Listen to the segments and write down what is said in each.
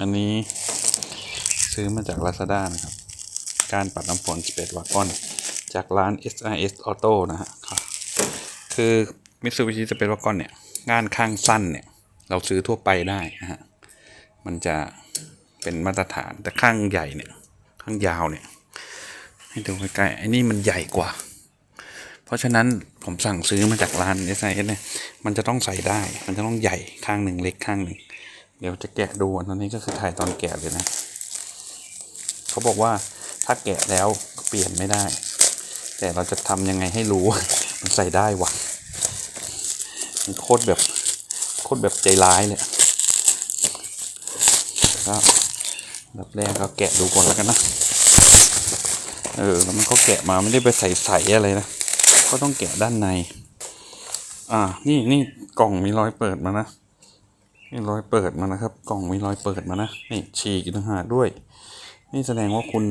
อันนี้ซื้อมาจาก Lazada นะครับ การปัดน้ำฝน 11 วากอน จากร้าน SIS Auto นะฮะ คือ Mitsubishi 11 วากอนเนี่ยงานข้างสั้นเนี่ย เราซื้อทั่วไปได้นะฮะ มันจะเป็นมาตรฐาน แต่ข้างใหญ่เนี่ย ข้างยาวเนี่ย ให้ดูใกล้ๆไอ้นี่มันใหญ่กว่า เพราะฉะนั้นผมสั่งซื้อมาจากร้าน S I S เนี่ย มันจะต้องใส่ได้ มันจะต้องใหญ่ข้างหนึ่งเล็กข้างหนึ่ง เดี๋ยวจะแกะดูอันนี้ก็คือถ่ายตอนแกะเลยนะ เขาบอกว่าถ้าแกะแล้วเปลี่ยนไม่ได้ แต่เราจะทำยังไงให้รู้ มันใส่ได้วะมันโคตรแบบโคตรแบบใจร้ายเลยก็แบบแรกก็แกะดูก่อนแล้วกันนะ เออแล้วมันก็แกะมาไม่ได้ไปใส่ใส่อะไรนะ ก็ต้องแกะด้านใน อ่า นี่นี่กล่องมีรอยเปิดมานะ มีรอยเปิดมานะครับ กล่องมีรอยเปิดมานะนี่ฉีกต่างหากด้วย นี่แสดงว่าคุณ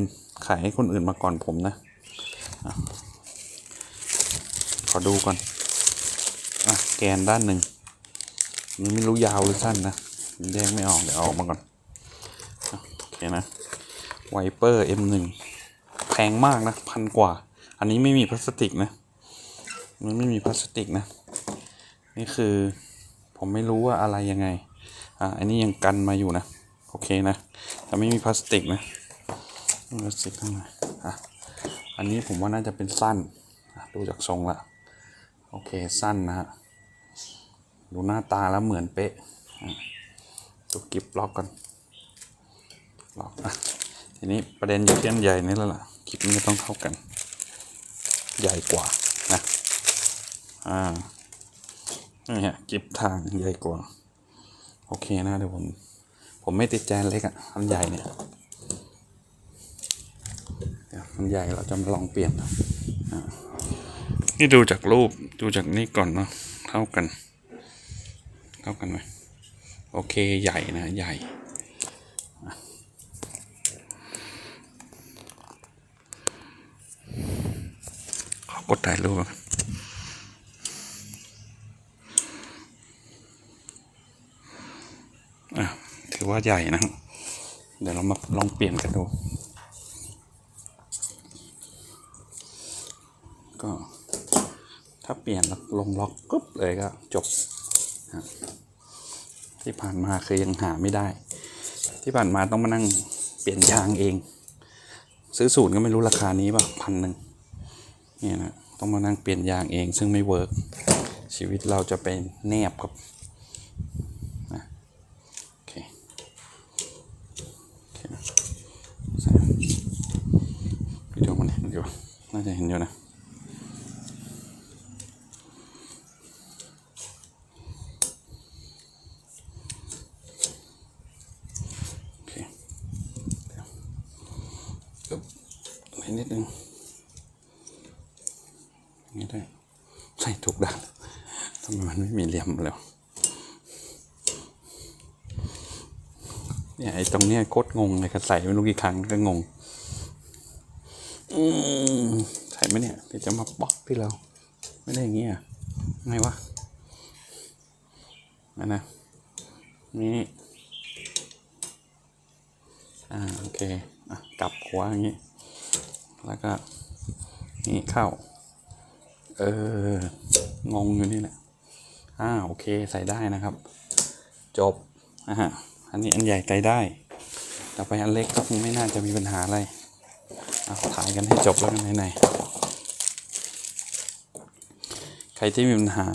ขายให้คนอื่นมาก่อนผมนะอขอดูก่อนอะแกนด้านหนึ่งนี่ไม่รู้ยาวหรือสั้นนะแยกไม่ออกเดี๋ยวเอาอกมาก่อนอโอเคนะไวเปอร์ M1 แพงมากนะพันกว่า อันนี้ไม่มีพลาสติกนะ มันไม่มีพลาสติกนะ นี่คือผมไม่รู้ว่าอะไรยังไง อ่าอันนี้ยังกันมาอยู่นะ โอเคนะแต่ไม่มีพลาสติกนะพลาสติกข้างในอะอันนี้ผมว่าน่าจะเป็นสั้นดูจากทรงละโอเคสั้นนะฮะดูหน้าตาแล้วเหมือนเป๊ะอะดูกิบล็อกกันล็อกอะทีนี้ประเด็นอยู่ที่อันใหญ่นี่แล้วล่ะคลิปนี้ต้องเท่ากัน ใหญ่กว่านะอ่านี่ฮะกิบทางใหญ่กว่า โอเคนะเดี๋ยวผม ผมไม่ติดแจนเล็กอะ่ะอันใหญ่เนี่ยอันใหญ่เราจะมาลองเปลี่ยนนะนี่ดูจากรูปดูจากนี่ก่อนเนาะเท่ากัน เท่ากันไหมโอเคใหญ่นะใหญ่ขอกดถ่ายรูปก่อน อะถื อว่าใหญ่นะเดี๋ยวเรามาลองเปลี่ยนกันดู ก็ถ้าเปลี่ยนลงล็อกปุ๊บเลยก็จบ ที่ผ่านมาคือยังหาไม่ได้ ที่ผ่านมาต้องมานั่งเปลี่ยนยางเอง ซื้อสูตรก็ไม่รู้ราคานี้ป่ะพันหนึ่งเนี่ยนะต้องมานั่งเปลี่ยนยางเองซึ่งไม่เวิร์กชีวิตเราจะไปแนบกับ โอเคโอเคนะใส่วิดีโอมันเห็นอยู่ น่าจะเห็นอยู่นะโอเคเดี๋ยวอึ๊บอะไรนิดนึงอย่างนี้ได้ใส่ถูกด้านทำไมมันไม่มีเหลี่ยมแล้วเนี่ยไอ้ตรงเนี้ยโคตรงงเลยครับใส่ไม่รู้กี่ครั้งก็งง อืมใส่ไหมเนี่ยเดี๋ยวจะมาบล็อกที่เรา ไม่ได้อย่างเงี้ยไงวะนั่นนะนี่อ่าโอเคอะกลับหัวอย่างงี้แล้วก็นี่เข้า เอองงอยู่นี่แหละอ่าโอเคใส่ได้นะครับ จบอ่าฮะอันนี้อันใหญ่ไกลได้ ต่อไปอันเล็กก็คงไม่น่าจะมีปัญหาอะไร เอาถ่ายกันให้จบแล้วกันไหนๆใครที่มีปัญหา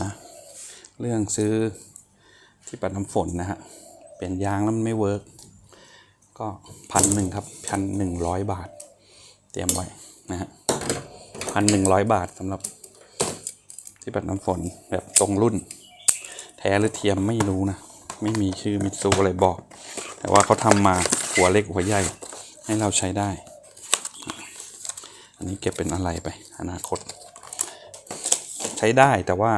เรื่องซื้อที่ปัดน้ำฝนนะฮะเปลี่ยนยางแล้วมันไม่เวิร์กก็พันหนึ่งครับพันหนึ่งร้อยบาท เตรียมไว้นะฮะพันหนึ่งร้อยบาทสำหรับที่ปัดน้ำฝนแบบตรงรุ่น แท้หรือเทียมไม่รู้นะ ไม่มีชื่อมิตซูอะไรบอก แต่ว่าเขาทำมาหัวเล็กหัวใหญ่ให้เราใช้ได้ อันนี้เก็บเป็นอะไรไป อนาคต ใช้ได้แต่ว่า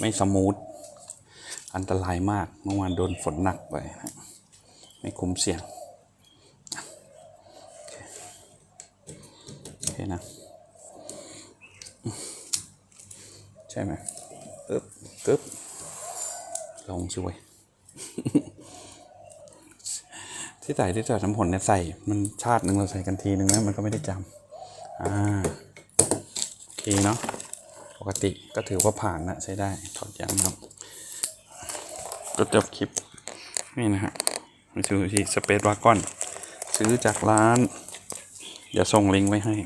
ไม่สมูท อันตรายมากเมื่อวานโดนฝนหนักไปนะไม่คุ้มเสี่ยงโอเคนะ ใช่ไหมตึ๊บตึ๊บลงช่วย ที่ใส่ที่ใส่น้ำผลเนี่ยใส่ มันชาติหนึ่งเราใส่กันทีหนึ่งนะมันก็ไม่ได้จำ อ่าโอเคเนาะปกติก็ถือว่าผ่านนะใช้ได้ถอดยางครับก็จบคลิปนี่นะฮะมิซูบิชิสเปซวากอน ซื้อจากร้าน เดี๋ยวส่งลิงก์ไว้ให้